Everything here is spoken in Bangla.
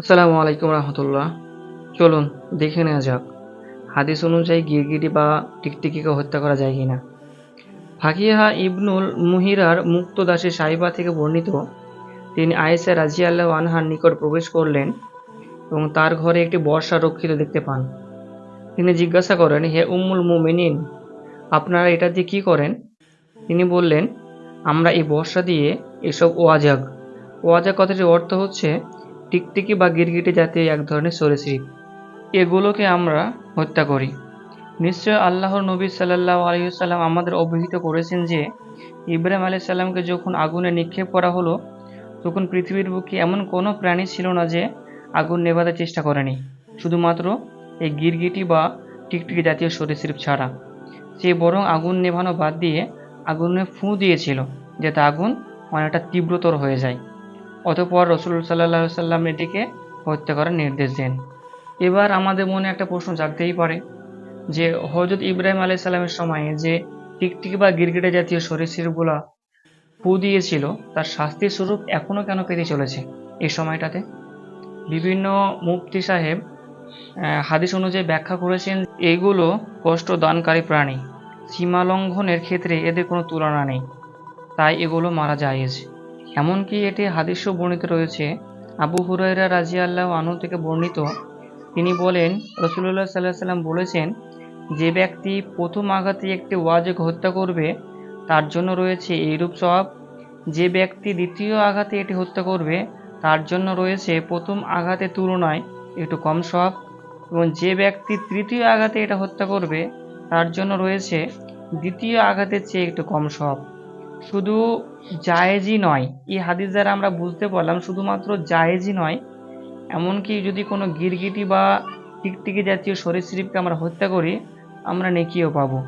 আসসালামু আলাইকুম রহমতুল্লাহ। চলুন, দেখে নেওয়া যাক। হাদিস অনুযায়ী গিরগিটি বা টিকটিকিকে হত্যা করা যায় কিনা। ফাকিহা ইবনুল মুহিরার মুক্ত দাসী সাহিবা থেকে বর্ণিত, তিনি আয়েসা রাজি আল্লাহ আনহার নিকট প্রবেশ করলেন এবং তার ঘরে একটি বর্ষা রক্ষিত দেখতে পান। তিনি জিজ্ঞাসা করেন, হে উম্মুল মুমিনিন, আপনারা এটা দিয়ে কী করেন? তিনি বললেন, আমরা এই বর্ষা দিয়ে এসব ওয়াজাগ। ওয়াজাগ কথাটির অর্থ হচ্ছে টিকটিকি বা গিরগিটি জাতীয় এক ধরনের সরীসৃপ। এগুলোকে আমরা হত্যা করি। নিশ্চয় আল্লাহর নবী সাল্লাহ আলিয়াল্লাম আমাদের অবহিত করেছেন যে, ইব্রাহিম আলি সাল্লামকে যখন আগুনে নিক্ষেপ করা হলো, তখন পৃথিবীর বুকে এমন কোনো প্রাণী ছিল না যে আগুন নেভাতে চেষ্টা করেনি। শুধুমাত্র এই গিরগিটি বা টিকটিকি জাতীয় সরীসৃপ ছাড়া। সে বরং আগুন নেভানো বাদ দিয়ে আগুনে ফুঁ দিয়েছিল, যাতে আগুন অনেকটা তীব্রতর হয়ে যায়। অতঃপর রসুল সাল্লাহ সাল্লাম এটিকে হত্যা করার নির্দেশ দেন। এবার আমাদের মনে একটা প্রশ্ন জাগতেই পারে যে হজরত ইব্রাহিম আলাই সাল্লামের সময়ে যে টিকটিকি বা গিরগিটে জাতীয় সরীসৃপগুলা ফু দিয়েছিল, তার শাস্তি স্বরূপ এখনও কেন পেতে চলেছে এই সময়টাতে? বিভিন্ন মুফতি সাহেব হাদিস অনুযায়ী ব্যাখ্যা করেছেন এইগুলো কষ্ট দানকারী প্রাণী। সীমালঙ্ঘনের ক্ষেত্রে এদের কোনো তুলনা নেই, তাই এগুলো মারা জায়েজ। এমনকি এটি হাদিসও বর্ণিত রয়েছে, আবু হুরাইরা রাজি আল্লাহ আনু থেকে বর্ণিত। তিনি বলেন রসুল্লাহ সাল্লাহ সাল্লাম বলেছেন, যে ব্যক্তি প্রথম আঘাতে একটি ওয়াজেক হত্যা করবে, তার জন্য রয়েছে এইরূপ সব যে ব্যক্তি দ্বিতীয় আঘাতে এটি হত্যা করবে, তার জন্য রয়েছে প্রথম আঘাতের তুলনায় একটু কম সব এবং যে ব্যক্তি তৃতীয় আঘাতে এটা হত্যা করবে, তার জন্য রয়েছে দ্বিতীয় আঘাতের চেয়ে একটু কম সব শুধু জায়েজই নয়, এই হাদিস দ্বারা আমরা বুঝতে পারলাম শুধুমাত্র জায়েজই নয়, এমনকি যদি কোনো গিরগিটি বা টিকটিকি জাতীয় সরীসৃপকে আমরা হত্যা করি, আমরা নেকিও পাবো।